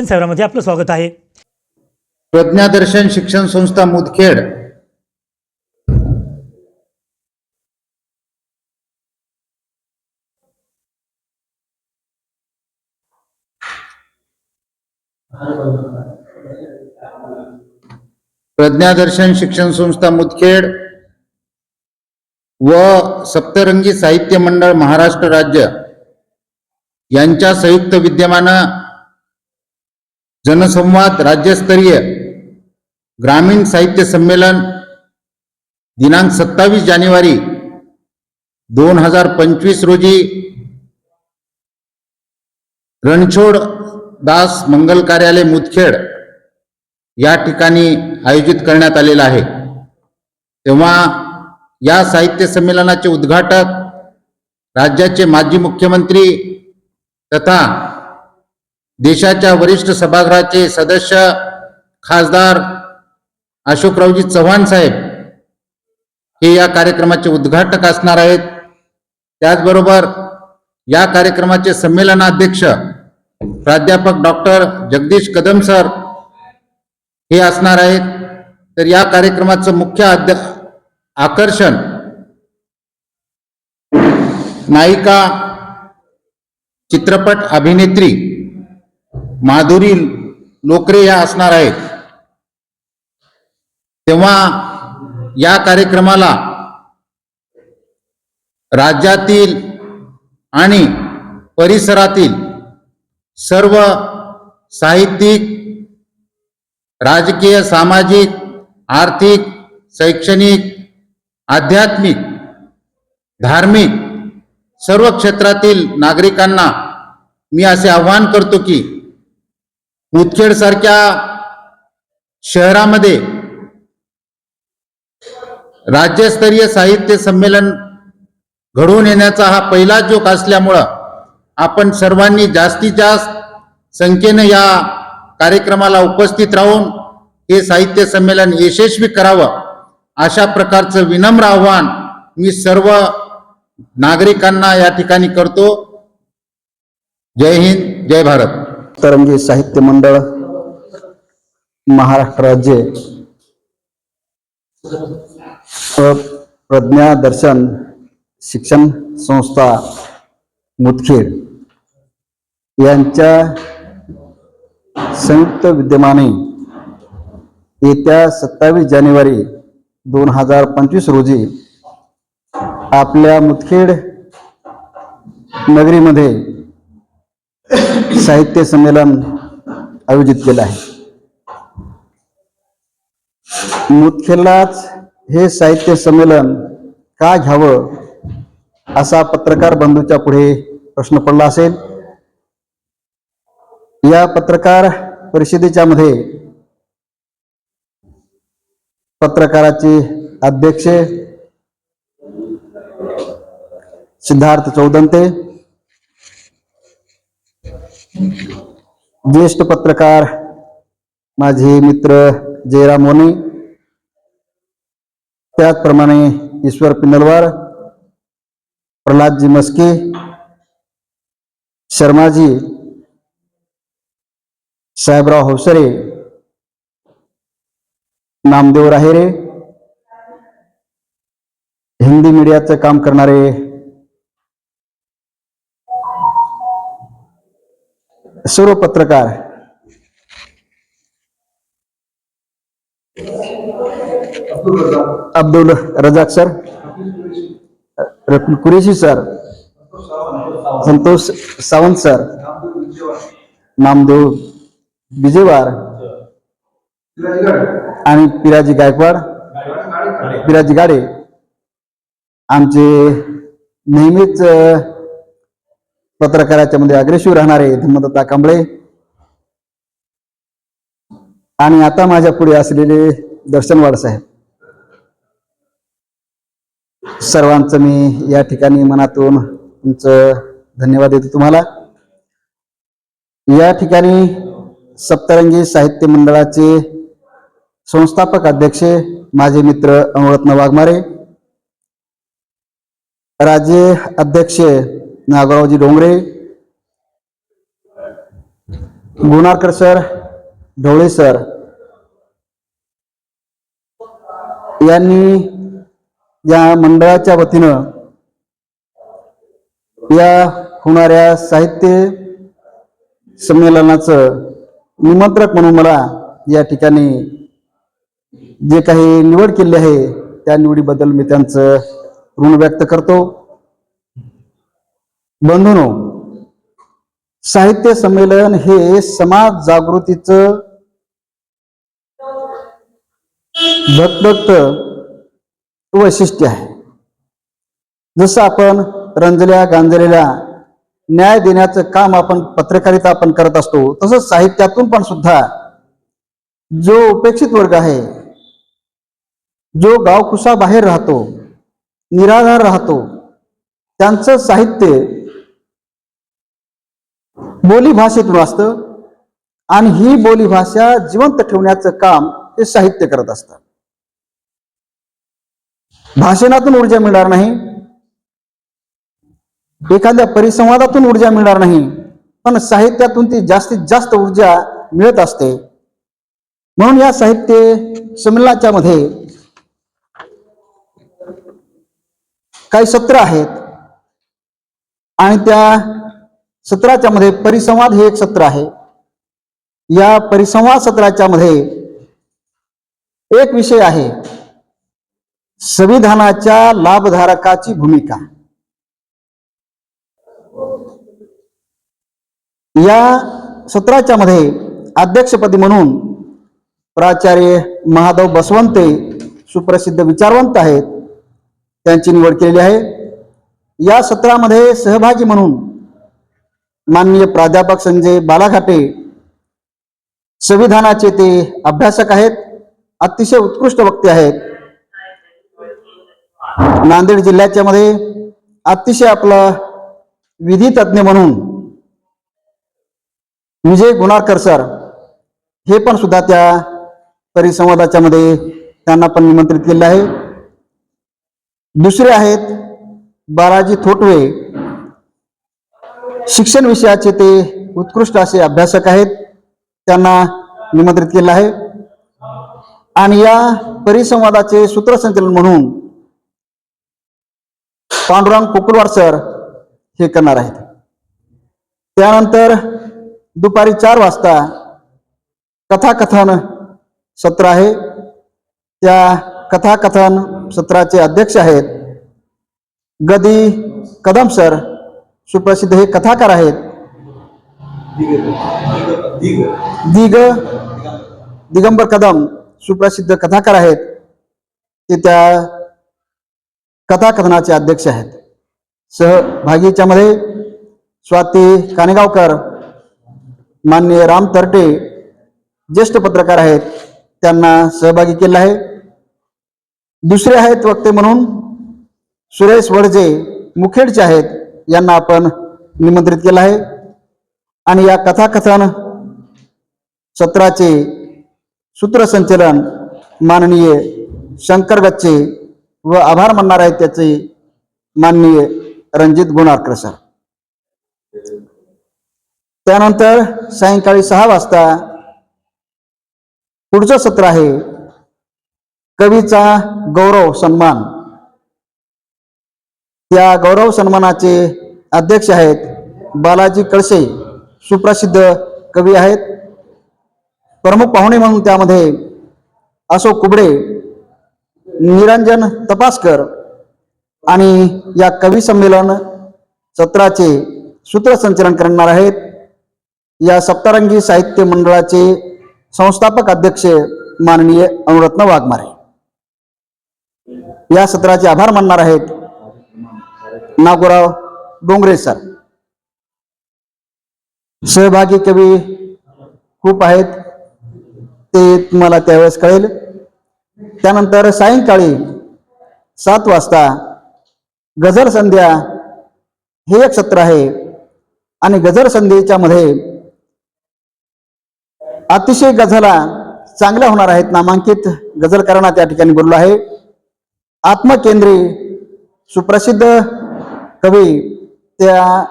शिक्षण सेवामध्ये आपलं स्वागत आहे. प्रज्ञादर्शन शिक्षण संस्था मुदखेड. प्रज्ञादर्शन शिक्षण संस्था मुदखेड व सप्तरंगी साहित्य मंडळ महाराष्ट्र राज्य यांच्या संयुक्त विद्यमानं जनसंवाद राज्यस्तरीय ग्रामीण साहित्य संमेलन दिनांक सत्तावीस जानेवारी दोन हजार पंचवीस रोजी रणछोड दास मंगल कार्यालय मुदखेड या ठिकाणी आयोजित करण्यात आलेला आहे. तेव्हा या साहित्य संमेलनाचे उद्घाटक राज्याचे माजी मुख्यमंत्री तथा देशाच्या वरिष्ठ सभागृहाचे सदस्य खासदार अशोकरावजी चव्हाण साहेब हे या कार्यक्रमाचे उद्घाटक असणार आहेत. त्याचबरोबर या कार्यक्रमाचे संमेलनाध्यक्ष प्राध्यापक डॉक्टर जगदीश कदम सर हे असणार आहेत. तर या कार्यक्रमाचं मुख्य अध्य आकर्षण नायिका चित्रपट अभिनेत्री माधुरी लोकरे या असणार आहेत. तेव्हा या कार्यक्रमाला राज्यातील आणि परिसरातील सर्व साहित्यिक राजकीय सामाजिक आर्थिक शैक्षणिक आध्यात्मिक धार्मिक सर्व क्षेत्रातील नागरिकांना मी असे आवाहन करतो की मुदखेड सारख्या शहरामध्ये राज्यस्तरीय साहित्य संमेलन घडवून येण्याचा हा पहिला जोक असल्यामुळं आपण सर्वांनी जास्तीत जास्त संख्येनं या कार्यक्रमाला उपस्थित राहून हे साहित्य संमेलन यशस्वी करावं अशा प्रकारचं विनम्र आव्हान मी सर्व नागरिकांना या ठिकाणी करतो. जय हिंद जय भारत. तरंगी साहित्य मंडळ महाराष्ट्र राज्य प्रज्ञा दर्शन शिक्षण संस्था मुदखेड. यांच्या संयुक्त विद्यमाने येत्या सत्तावीस जानेवारी दोन हजार पंचवीस रोजी आपल्या मुदखेड नगरीमध्ये साहित्य संमेलन आयोजित केलं आहे. मुदखेडलाच हे साहित्य संमेलन का घ्यावं असा पत्रकार बंधूच्या पुढे प्रश्न पडला असेल. या पत्रकार परिषदेच्या मध्ये पत्रकाराचे अध्यक्ष सिद्धार्थ चौदंते ज्येष्ठ पत्रकार माझे मित्र जयराम मोने त्याचप्रमाणे ईश्वर पिनलवार प्रल्हादजी मस्के शर्माजी साहेबराव हौसरे नामदेव राहेरे हिंदी मीडियाचं काम करणारे सर्व पत्रकार Abdul Rajak sir. Rakul Qureshi sir. Santosh Sawant sir. Namdev Bijewar आणि पिराजी गायकवाड. पिराजी गाडे. आमचे नेहमीच पत्रकाराच्या मध्ये अग्रेसिव्ह राहणारे धर्मदत्ता कांबळे. आणि आता माझ्या पुढे असलेले दर्शनवाड साहेब. सर्वांचं मी या ठिकाणी मनातून तुमचं धन्यवाद देतो तुम्हाला. या ठिकाणी सप्तरंगी साहित्य मंडळाचे संस्थापक अध्यक्ष माझे मित्र अमरत्न वाघमारे राज्य अध्यक्ष नागरावजी डोंगरे गुणारकर सर ढवळे सर यांनी या मंडळाच्या वतीनं या होणाऱ्या साहित्य संमेलनाचं निमंत्रक म्हणून मला या ठिकाणी जे काही निवड केली आहे त्या निवडीबद्दल मी त्यांचं ऋण व्यक्त करतो. बंधूनो साहित्य संमेलन हे समाज जागृतीचं धगधगत वैशिष्ट्य आहे. जसं आपण रंजल्या गांजलेल्या न्याय देण्याचं काम आपण पत्रकारिता आपण करत असतो तसंच साहित्यातून पण सुद्धा जो उपेक्षित वर्ग आहे जो गावकुसा बाहेर राहतो निराधार राहतो त्यांचं साहित्य बोली भाषेतून असतं. आणि ही बोलीभाषा जिवंत ठेवण्याचं काम हे साहित्य करत असतं. भाषणातून ऊर्जा मिळणार नाही. एखाद्या परिसंवादातून ऊर्जा मिळणार नाही. पण साहित्यातून ती जास्तीत जास्त ऊर्जा मिळत असते. म्हणून या साहित्य संमेलनाच्या मध्ये काही सत्र आहेत. आणि त्या सत्राच्या मध्ये परिसंवाद हे एक सत्र आहे. या परिसंवाद सत्राच्या मध्ये एक विषय आहे. संविधानाच्या लाभधारकाची भूमिका. या सत्राच्या मध्ये अध्यक्षपदी म्हणून प्राचार्य महादेव बसवंते सुप्रसिद्ध विचारवंत आहेत. त्यांची निवड केलेली आहे. या सत्रामध्ये सहभागी म्हणून माननीय प्राध्यापक संजय बालाघाटे संविधानाचे ते अभ्यासक आहेत अतिशय उत्कृष्ट वक्ते आहेत. नांदेड जिल्ह्याच्या मध्ये अतिशय आपलं विधी तज्ज्ञ म्हणून विजय गुणारकर सर हे पण सुद्धा त्या परिसंवादाच्या मध्ये त्यांना पण निमंत्रित केले आहे. दुसरे आहेत बालाजी थोटवे. शिक्षण विषयाचे ते उत्कृष्ट असे अभ्यासक आहेत. त्यांना निमंत्रित केलं आहे. आणि या परिसंवादाचे सूत्रसंचलन म्हणून पांडुरंग कुकुलवार सर हे करणार आहेत. त्यानंतर दुपारी चार वाजता कथाकथन सत्र आहे. त्या कथाकथन सत्राचे अध्यक्ष आहेत गदी कदम सर सुप्रसिद्ध हे कथाकार आहेत. दिग दिगंबर कदम सुप्रसिद्ध कथाकार आहेत. ते त्या कथाकथनाचे अध्यक्ष आहेत. सहभागीच्या मध्ये स्वाती कानेगावकर मान्य राम तरटे ज्येष्ठ पत्रकार आहेत. त्यांना सहभागी केलं आहे. दुसरे आहेत वक्ते म्हणून सुरेश वडजे मुखेडचे आहेत. यांना आपण निमंत्रित केलं आहे. आणि या कथाकथन सत्राचे सूत्रसंचलन माननीय शंकर गच्चे व आभार मानणार आहेत त्याचे माननीय रणजित गुणारकर सर. त्यानंतर सायंकाळी सहा वाजता पुढचं सत्र आहे. कवीचा गौरव सन्मान. त्या गौरव सन्मानाचे अध्यक्ष आहेत बालाजी कळसे सुप्रसिद्ध कवी आहेत. प्रमुख पाहुणे म्हणून त्यामध्ये अशोक कुबडे निरंजन तपासकर आणि या कवी संमेलन सत्राचे सूत्रसंचलन करणार आहेत. या सप्तरंगी साहित्य मंडळाचे संस्थापक अध्यक्ष माननीय अनुरत्न वाघमारे. या सत्राचे आभार मानणार आहेत नागोराव डोंगरे सर. सहभागी कवी खूप आहेत. ते तुम्हाला त्यावेळेस कळेल. त्यानंतर सायंकाळी सात वाजता गजर संध्या हे एक सत्र आहे. आणि गजर संध्येच्या मध्ये अतिशय गझला चांगल्या होणार आहेत. नामांकित गझलकारांना त्या ठिकाणी बोललो आहे. आत्मकेंद्री सुप्रसिद्ध कवी त्या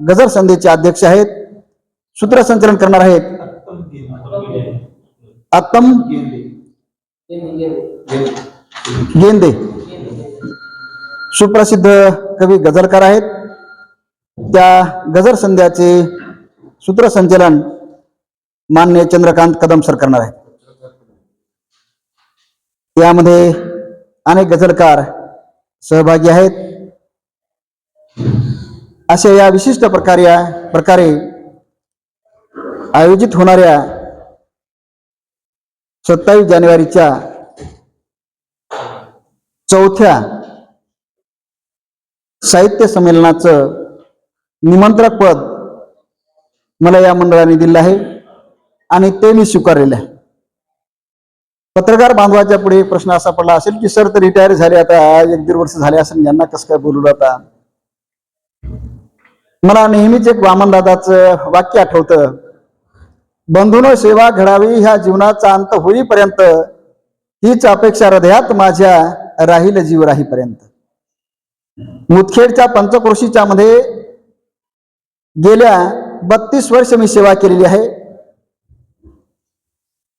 गजर संधीचे अध्यक्ष आहेत सूत्रसंचलन करणार आहेत. आत्तम गेंदे. सुप्रसिद्ध कवी गझलकार आहेत. त्या गजर संध्याचे सूत्रसंचलन मान्य चंद्रकांत कदम सर करणार आहेत. यामध्ये अनेक गझलकार सहभागी आहेत. अशा या विशिष्ट प्रकारे प्रकारे आयोजित होणाऱ्या सत्तावीस जानेवारीच्या चौथ्या साहित्य संमेलनाचं निमंत्रक पद मला या मंडळाने दिलं आहे आणि ते मी स्वीकारलेलं आहे. पत्रकार बांधवाच्या पुढे प्रश्न असा पडला असेल की सर तर रिटायर झाले आता एक दीड वर्ष झाले असेल यांना कसं काय बोलू आता? मला नेहमीच एक वामनदादाचं वाक्य आठवतं. बंधून सेवा घडावी ह्या जीवनाचा अंत होईपर्यंत हीच अपेक्षा हृदयात माझ्या राहील जीव राहीपर्यंत. मुदखेडच्या पंचक्रोशीच्या मध्ये गेल्या बत्तीस वर्ष मी सेवा केलेली आहे.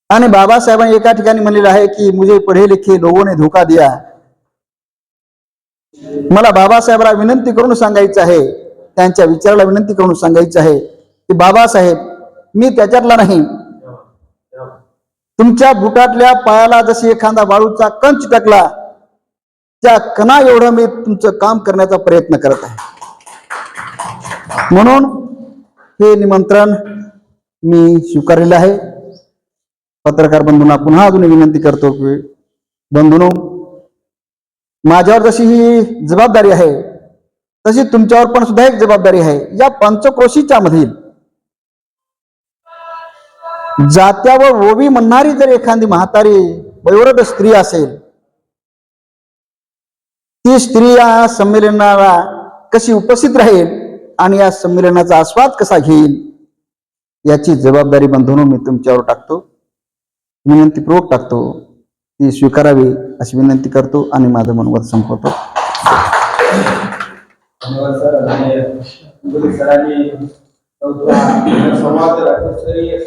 आणि बाबासाहेबांनी एका ठिकाणी म्हणलेलं आहे की मुझे पढे लिखे लोगों ने धोका दिया. मला बाबासाहेबांना विनंती करून सांगायचं आहे त्यांच्या विचाराला विनंती करून सांगायचं आहे की बाबासाहेब मी त्याच्यातला नाही. तुमच्या बुटातल्या पायाला जशी एखादा वाळूचा कंच टाकला त्या कणा एवढं मी तुमचं काम करण्याचा प्रयत्न करत आहे. म्हणून हे निमंत्रण मी स्वीकारलेलं आहे. पत्रकार बंधूंना पुन्हा अजून विनंती करतो की बंधूनो माझ्यावर जशी ही जबाबदारी आहे तशी तुमच्यावर पण सुद्धा एक जबाबदारी आहे. या पंचक्रोशीच्या मधील जात्यावर ओवी म्हणणारी जर एखादी म्हातारी वयोवृद्ध स्त्री असेल ती स्त्री या संमेलनाला कशी उपस्थित राहील आणि या संमेलनाचा आस्वाद कसा घेईल याची जबाबदारी बंधून मी तुमच्यावर टाकतो. विनंतीपूर्वक टाकतो. ती स्वीकारावी अशी विनंती करतो आणि माझं मनवत संपवतो. धन्यवाद सर आणि सरांनी संवाद राज्यस्तरीय